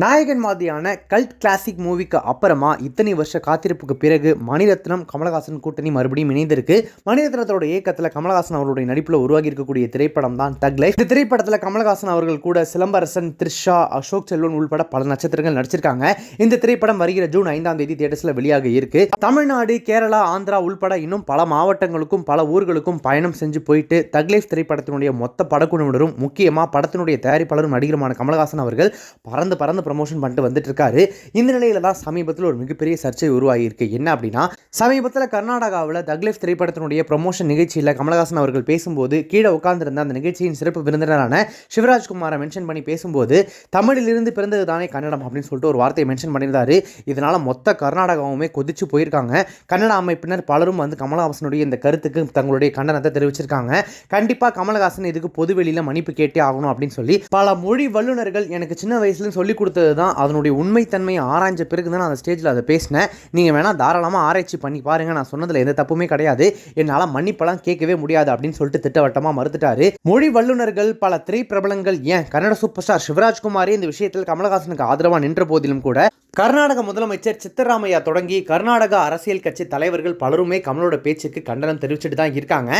நாயகன் மாதிரியான cult classic மூவிக்கு அப்புறமா இத்தனை வருஷ காத்திருப்புக்கு பிறகு மணிரத்னம் கமலஹாசன் கூட்டணி மறுபடியும் இணைந்திருக்கு. மணிரத்னத்தோட இயக்கத்தில் கமலஹாசன் அவருடைய நடிப்பில் உருவாகி இருக்கக்கூடிய திரைப்படம் தான் தக் லைஃப் இந்த திரைப்படத்தில் கமலஹாசன் அவர்கள் கூட சிலம்பரசன் த்ரிஷா அசோக் செல்வன் உள்பட பல நட்சத்திரங்கள் நடிச்சிருக்காங்க. இந்த திரைப்படம் வருகிற ஜூன் ஐந்தாம் தேதி தியேட்டர்ஸில் வெளியாக இருக்கு. தமிழ்நாடு கேரளா ஆந்திரா உள்பட இன்னும் பல மாவட்டங்களுக்கும் பல ஊர்களுக்கும் பயணம் செஞ்சு போயிட்டு தக் லைஃப் திரைப்படத்தினுடைய மொத்த படக்குழுவினரும் முக்கியமாக படத்தினுடைய தயாரிப்பாளரும் நடிகருமான கமலஹாசன் அவர்கள் பறந்து பறந்து ப்ரமோஷன் பண்ணிட்டு வந்துட்டு இருக்காரு இந்த நிலையில தான் சமீபத்தில் ஒரு மிகப்பெரிய சர்ச்சை உருவாகியிருக்கு. என்ன அப்படின்னா சமீபத்தில் கர்நாடகாவில் தக்லைஃப் திரைப்படத்தினுடைய ப்ரமோஷன் நிகழ்ச்சியில் கமலஹாசன் அவர்கள் பேசும்போது கீழே உட்கார்ந்திருந்த அந்த நிகழ்ச்சியின் சிறப்பு விருந்தினரான சிவராஜ்குமாரை மென்ஷன் பண்ணி பேசும்போது தமிழிலிருந்து பிறந்தது தானே கன்னடம் அப்படின்னு சொல்லிட்டு ஒரு வார்த்தையை மென்ஷன் பண்ணியிருந்தாரு. இதனால மொத்த கர்நாடகாவுமே கொதிச்சு போயிருக்காங்க. கன்னட அமைப்பினர் பலரும் வந்து கமலஹாசனுடைய இந்த கருத்துக்கு தங்களுடைய கண்டனத்தை தெரிவிச்சிருக்காங்க. கண்டிப்பாக கமலஹாசன் இதுக்கு பொதுவெளியில் மன்னிப்பு கேட்டே ஆகணும் அப்படின்னு சொல்லி பல மொழி வல்லுநர்கள் எனக்கு சின்ன வயசுல சொல்லி கொடுத்த கொடுத்தது தான் அதனுடைய உண்மைத்தன்மையை ஆராய்ஞ்ச பிறகு தான் அந்த ஸ்டேஜில் அதை பேசினேன். நீங்கள் வேணால் தாராளமாக ஆராய்ச்சி பண்ணி பாருங்க. நான் சொன்னதில் எந்த தப்புமே கிடையாது. என்னால் மன்னிப்பெல்லாம் கேட்கவே முடியாது அப்படின்னு சொல்லிட்டு திட்டவட்டமாக மறுத்துட்டாரு. மொழி வல்லுநர்கள் பல திரைப்பிரபலங்கள் ஏன்? கன்னட சூப்பர் ஸ்டார் சிவராஜ்குமாரே இந்த விஷயத்தில் கமலஹாசனுக்கு ஆதரவாக நின்ற போதிலும் கூட கர்நாடக முதலமைச்சர் சித்தராமையா தொடங்கி கர்நாடக அரசியல் கட்சி தலைவர்கள் பலருமே கமலோட பேச்சுக்கு கண்டனம் தெரிவிச்சுட்டு தான் இருக்காங்க.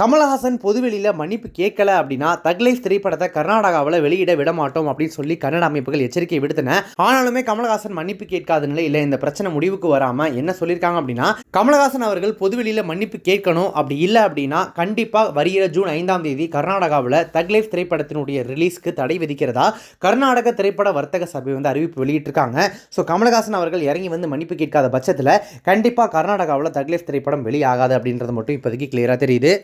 கமலஹாசன் பொதுவெளியில் மன்னிப்பு கேட்கல அப்படின்னா தக்லைஃப் திரைப்படத்தை கர்நாடகாவில் வெளியிட விட மாட்டோம் அப்படின்னு சொல்லி கன்னட அமைப்புகள் எச்சரிக்கை விடுத்தன. ஆனாலுமே கமலஹாசன் மன்னிப்பு கேட்காத நிலையில் இந்த பிரச்சனை முடிவுக்கு வராமல் என்ன சொல்லியிருக்காங்க அப்படின்னா கமலஹாசன் அவர்கள் பொதுவெளியில் மன்னிப்பு கேட்கணும் அப்படி இல்லை அப்படின்னா கண்டிப்பாக வருகிற ஜூன் ஐந்தாம் தேதி கர்நாடகாவில் தக்லைஃப் திரைப்படத்தினுடைய ரிலீஸ்க்கு தடை விதிக்கிறதா கர்நாடக திரைப்பட வர்த்தக சபை வந்து அறிவிப்பு வெளியிட்டிருக்காங்க. ஸோ கமலஹாசன் அவர்கள் இறங்கி வந்து மன்னிப்பு கேட்காத பட்சத்தில் கண்டிப்பாக கர்நாடகாவில் தக்லைஃப் திரைப்படம் வெளியாகாது அப்படின்றது மட்டும் இப்போதைக்கு கிளியராக தெரியுது.